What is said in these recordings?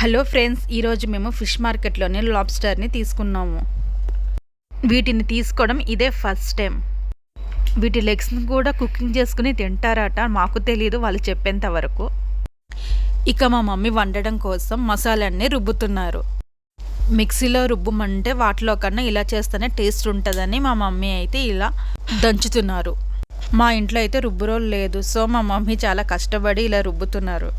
Hello friends ఈరోజు మేము fish మార్కెట్లోనే లాబ్స్టర్ని తీసుకున్నాము. వీటిని తీసుకోవడం ఇదే ఫస్ట్ టైం వీటి లెగ్స్ని కూడా కుకింగ్ చేసుకుని తింటారట మాకు తెలియదు వాళ్ళు చెప్పేంత వరకు. ఇక మా మమ్మీ వండడం కోసం మసాలాన్ని రుబ్బుతున్నారు. మిక్సీలో రుబ్బమంటే వాటిలో కన్నా ఇలా చేస్తేనే టేస్ట్ ఉంటుందని మా మమ్మీ అయితే ఇలా దంచుతున్నారు. మా ఇంట్లో అయితే రుబ్బురోలు లేదు సో మా మమ్మీ చాలా కష్టపడి ఇలా రుబ్బుతున్నారు.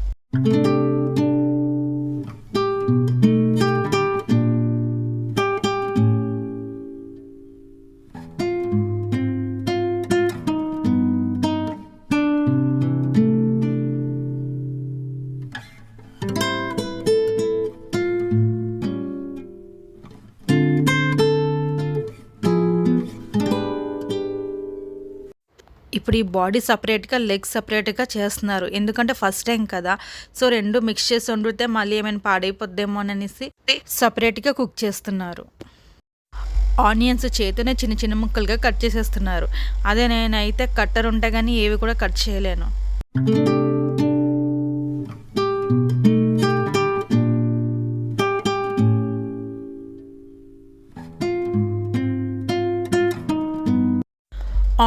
ఇప్పుడు ఈ బాడీ సపరేట్గా లెగ్ సపరేట్గా చేస్తున్నారు. ఎందుకంటే ఫస్ట్ టైం కదా. సో రెండు మిక్స్ చేసి వండితే మళ్ళీ ఏమైనా పాడైపోద్దేమో అనేసి సపరేట్గా కుక్ చేస్తున్నారు. ఆనియన్స్ చేతినే చిన్న చిన్న ముక్కలుగా కట్ చేసేస్తున్నారు. అదే నేనైతే కట్టర్ ఉంటే కానీ ఏవి కూడా కట్ చేయలేను.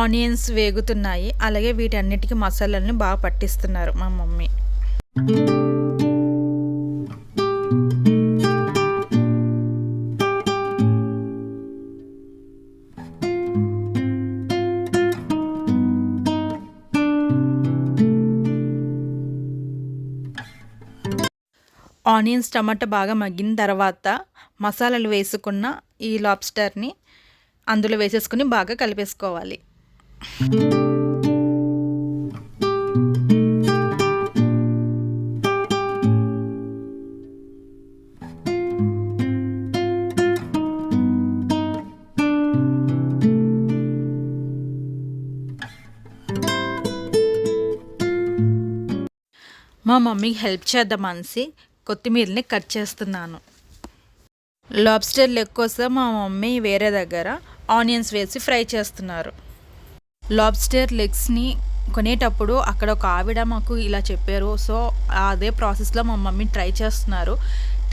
ఆనియన్స్ వేగుతున్నాయి. అలాగే వీటన్నిటికీ మసాలాలను బాగా పట్టిస్తున్నారు మా మమ్మీ. ఆనియన్స్ టమాటా బాగా మగ్గిన తర్వాత మసాలాలు వేసుకున్న ఈ లాబ్స్టర్ని అందులో వేసేసుకుని బాగా కలిపేసుకోవాలి. మా మమ్మీకి హెల్ప్ చేద్దాం అనేసి కొత్తిమీరని కట్ చేస్తున్నాను. లాబ్స్టర్ లెగ్ కోసం మా మమ్మీ వేరే దగ్గర ఆనియన్స్ వేసి ఫ్రై చేస్తున్నారు. లాబ్స్టర్ లెగ్స్ని కొనేటప్పుడు అక్కడ ఒక ఆవిడ మాకు ఇలా చెప్పారు. సో అదే ప్రాసెస్లో మా మమ్మీ ట్రై చేస్తున్నారు.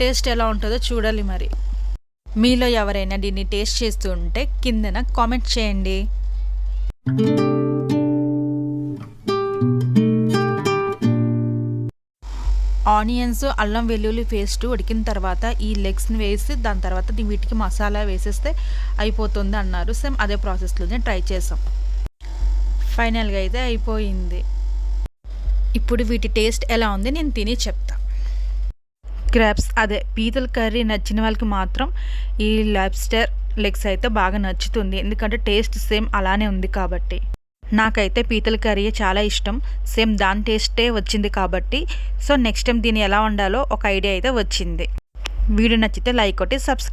టేస్ట్ ఎలా ఉంటుందో చూడాలి మరి. మీలో ఎవరైనా దీన్ని టేస్ట్ చేస్తూ ఉంటే కిందన కామెంట్ చేయండి. ఆనియన్స్ అల్లం వెల్లుల్లి పేస్ట్ ఉడికిన తర్వాత ఈ లెగ్స్ని వేసి దాని తర్వాత వీటికి మసాలా వేసేస్తే అయిపోతుంది అన్నారు. సేమ్ అదే ప్రాసెస్లోనే ట్రై చేసాం. ఫైనల్గా అయితే అయిపోయింది. ఇప్పుడు వీటి టేస్ట్ ఎలా ఉంది నేను తిని చెప్తా. క్రాబ్స్ అదే పీతల కర్రీ నచ్చిన వాళ్ళకి మాత్రం ఈ లాబ్స్టర్ లెగ్స్ అయితే బాగా నచ్చుతుంది. ఎందుకంటే టేస్ట్ సేమ్ అలానే ఉంది కాబట్టి. నాకైతే పీతల కర్రీ చాలా ఇష్టం. సేమ్ దాని టేస్టే వచ్చింది కాబట్టి. సో నెక్స్ట్ టైం దీన్ని ఎలా వండాలో ఒక ఐడియా అయితే వచ్చింది. వీడియో నచ్చితే లైక్ కొట్టి సబ్స్క్రైబ్